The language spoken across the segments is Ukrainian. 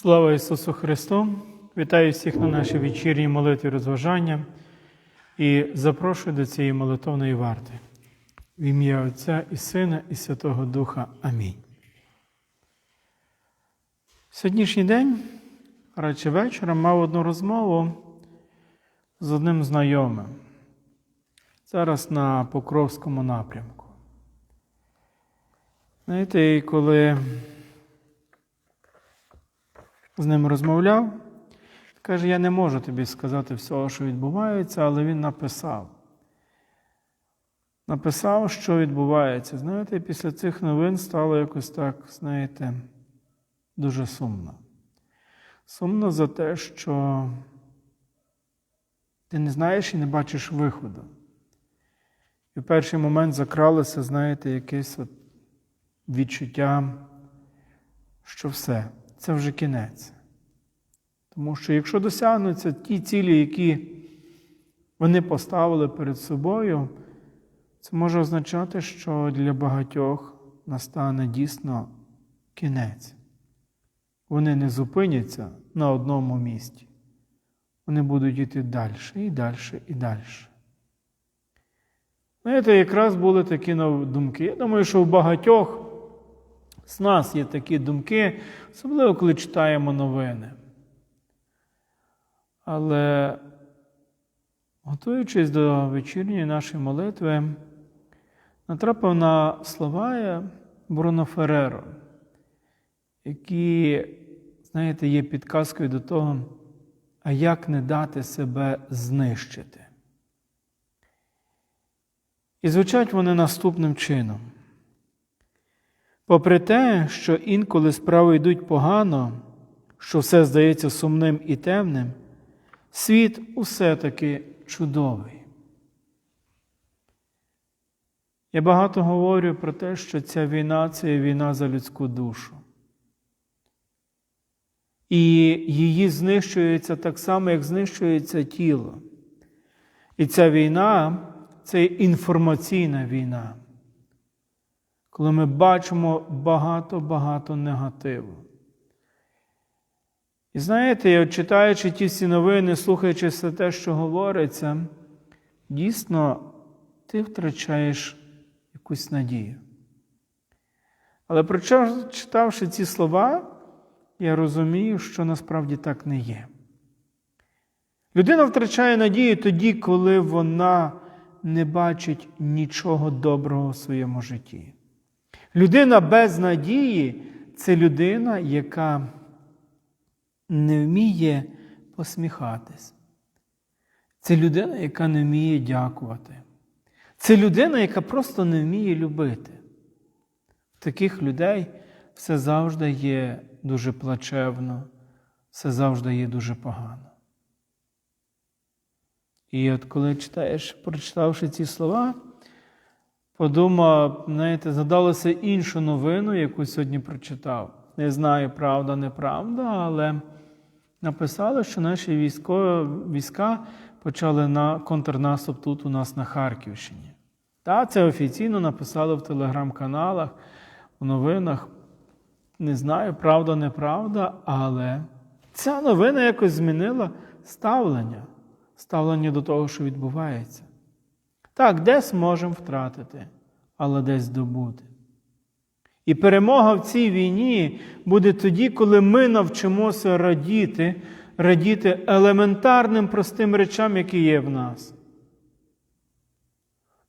Слава Ісусу Христу! Вітаю всіх на нашій вечірній молитві розважання і запрошую до цієї молитовної варти. В ім'я Отця і Сина, і Святого Духа. Амінь. Сьогоднішній день, радше вечором, мав одну розмову з одним знайомим. Зараз на Покровському напрямку. Знаєте, коли з ним розмовляв. Каже, я не можу тобі сказати всього, що відбувається, але він написав. Написав, що відбувається. Знаєте, після цих новин стало якось так, знаєте, дуже сумно. Сумно за те, що ти не знаєш і не бачиш виходу. І в перший момент закралося, знаєте, якесь от відчуття, що все це вже кінець. Тому що якщо досягнуться ті цілі, які вони поставили перед собою, це може означати, що для багатьох настане дійсно кінець. Вони не зупиняться на одному місці. Вони будуть йти далі, і далі, і далі. Знаєте, якраз були такі думки. Я думаю, що в багатьох з нас є такі думки, особливо коли читаємо новини. Але, готуючись до вечірньої нашої молитви, натрапив на слова Бруно Фереро, які, знаєте, є підказкою до того, а як не дати себе знищити. І звучать вони наступним чином. Попри те, що інколи справи йдуть погано, що все здається сумним і темним, світ усе таки чудовий. Я багато говорю про те, що ця війна це війна за людську душу. І її знищується так само, як знищується тіло. І ця війна це інформаційна війна коли ми бачимо багато-багато негативу. І знаєте, читаючи ті всі новини, слухаючи все те, що говориться, дійсно ти втрачаєш якусь надію. Але прочитавши ці слова, я розумію, що насправді так не є. Людина втрачає надію тоді, коли вона не бачить нічого доброго в своєму житті. Людина без надії це людина, яка не вміє посміхатись. Це людина, яка не вміє дякувати. Це людина, яка просто не вміє любити. В таких людей все завжди є дуже плачевно, все завжди є дуже погано. І от коли читаєш, прочитавши ці слова, подумав, знаєте, задалося іншу новину, яку сьогодні прочитав. Не знаю, правда, неправда, але написали, що наші військові, війська почали на контрнаступ тут у нас на Харківщині. Та, це офіційно написали в телеграм-каналах, в новинах. Не знаю, правда, неправда, але ця новина якось змінила ставлення, ставлення до того, що відбувається. Так, десь можемо втратити, але десь здобути. І перемога в цій війні буде тоді, коли ми навчимося радіти, радіти елементарним простим речам, які є в нас.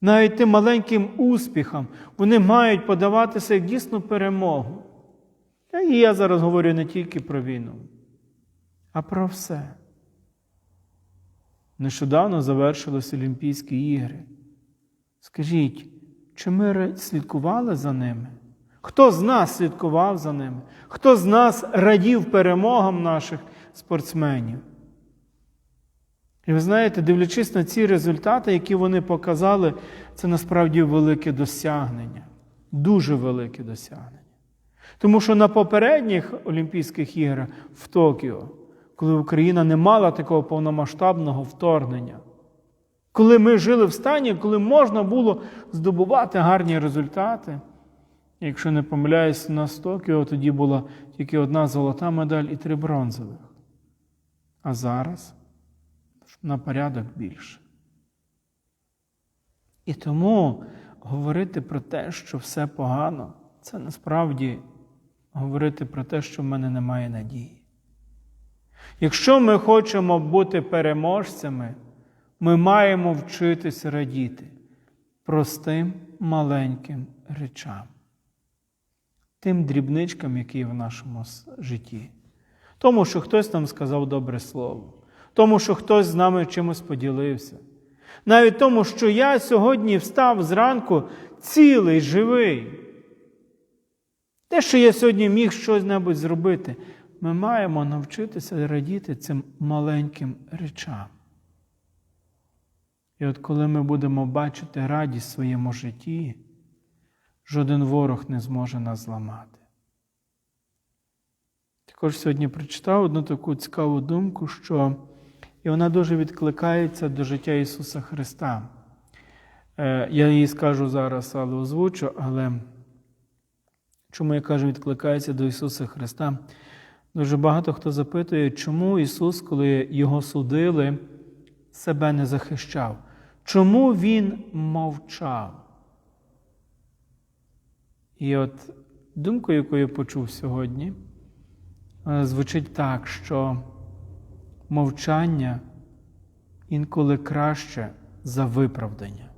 Навіть тим маленьким успіхам вони мають подаватися як дійсну перемогу. І я зараз говорю не тільки про війну, а про все. Нещодавно завершились Олімпійські ігри. Скажіть, чи ми слідкували за ними? Хто з нас слідкував за ними? Хто з нас радів перемогам наших спортсменів? І ви знаєте, дивлячись на ці результати, які вони показали, це насправді велике досягнення, дуже велике досягнення. Тому що на попередніх Олімпійських іграх в Токіо, коли Україна не мала такого повномасштабного вторгнення, коли ми жили в стані, коли можна було здобувати гарні результати, Якщо не помиляюсь, на Токіо тоді була тільки одна золота медаль і три бронзових. А зараз на порядок більше. І тому говорити про те, що все погано, це насправді говорити про те, що в мене немає надії. Якщо ми хочемо бути переможцями, ми маємо вчитися радіти простим маленьким речам, тим дрібничкам, які є в нашому житті. Тому, що хтось нам сказав добре слово, тому, що хтось з нами чимось поділився. Навіть тому, що я сьогодні встав зранку цілий, живий. Те, що я сьогодні міг щось небудь зробити, ми маємо навчитися радіти цим маленьким речам. І от коли ми будемо бачити радість в своєму житті, жоден ворог не зможе нас зламати. Також сьогодні прочитав одну таку цікаву думку, що і вона дуже відкликається до життя Ісуса Христа. Е, Я її скажу зараз, але озвучу, але чому я кажу, відкликається до Ісуса Христа? Дуже багато хто запитує, чому Ісус, коли Його судили, себе не захищав? Чому Він мовчав? І от думку, яку я почув сьогодні, звучить так, що мовчання інколи краще за виправдання.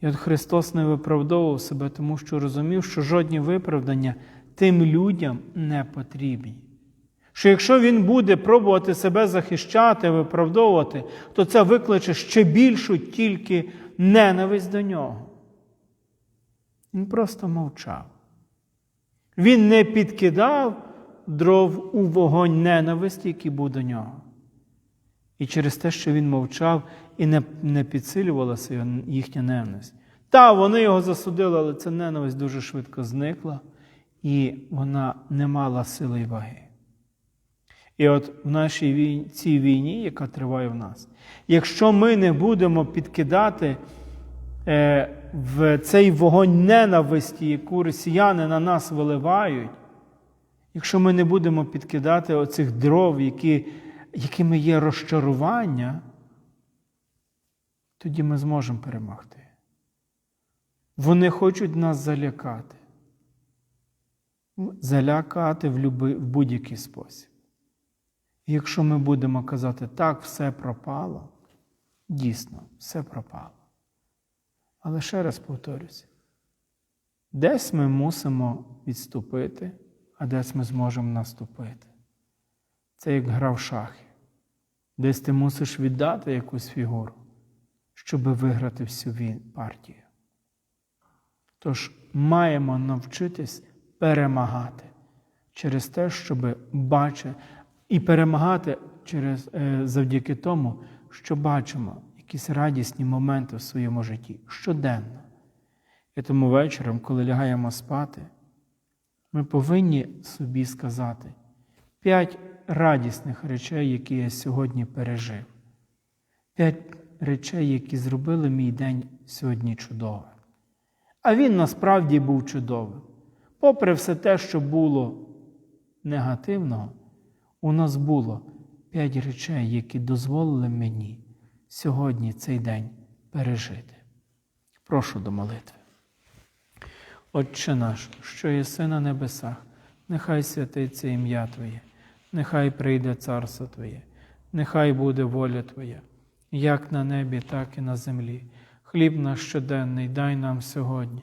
І от Христос не виправдовував себе, тому що розумів, що жодні виправдання тим людям не потрібні. Що якщо він буде пробувати себе захищати, виправдовувати, то це викличе ще більшу тільки ненависть до нього. Він просто мовчав. Він не підкидав дров у вогонь ненависті, який був до нього. І через те, що він мовчав і не не підсилювалася їхня ненависть. Та, вони його засудили, але ця ненависть дуже швидко зникла, і вона не мала сили й ваги. І от в нашій війні, цій війні, яка триває в нас, якщо ми не будемо підкидати е, в цей вогонь ненависті, яку росіяни на нас виливають, якщо ми не будемо підкидати оцих дров, які, якими є розчарування, тоді ми зможемо перемогти. Вони хочуть нас залякати. Залякати в, люби, в будь-який спосіб. Якщо ми будемо казати, так, все пропало, дійсно, все пропало. Але ще раз повторюся, десь ми мусимо відступити, а десь ми зможемо наступити. Це як гра в шахи. Десь ти мусиш віддати якусь фігуру, щоб виграти всю партію. Тож маємо навчитись перемагати через те, щоб бачити, і перемагати через, завдяки тому, що бачимо якісь радісні моменти в своєму житті щоденно. І тому вечором, коли лягаємо спати, ми повинні собі сказати п'ять радісних речей, які я сьогодні пережив. П'ять речей, які зробили мій день сьогодні чудовим. А він насправді був чудовим. Попри все те, що було негативного, у нас було п'ять речей, які дозволили мені сьогодні цей день пережити. Прошу до молитви. Отче наш, що єси на небесах, нехай святиться ім'я Твоє, нехай прийде царство Твоє, нехай буде воля Твоя, як на небі, так і на землі. Хліб наш щоденний дай нам сьогодні,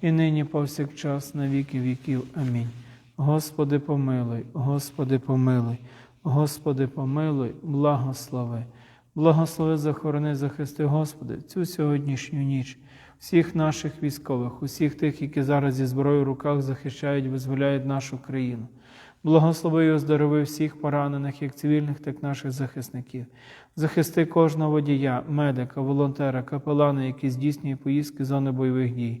і нині повсякчас на віки віків. Амінь. Господи, помилуй, Господи, помилуй, Господи, помилуй, благослови. Благослови, захорони, захисти, Господи, цю сьогоднішню ніч, всіх наших військових, усіх тих, які зараз зі зброєю в руках захищають, визволяють нашу країну. Благослови і оздорови всіх поранених, як цивільних, так і наших захисників. Захисти кожного водія, медика, волонтера, капелана, які здійснює поїздки зони бойових дій,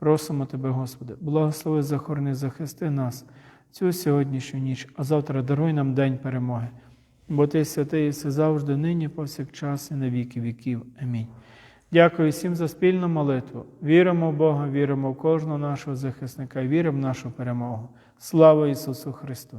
Просимо Тебе, Господи, благослови, захорони, захисти нас цю сьогоднішню ніч, а завтра даруй нам день перемоги. Бо Ти святий і все завжди, нині, повсякчас і на віки віків. Амінь. Дякую всім за спільну молитву. Віримо в Бога, віримо в кожного нашого захисника, віримо в нашу перемогу. Слава Ісусу Христу!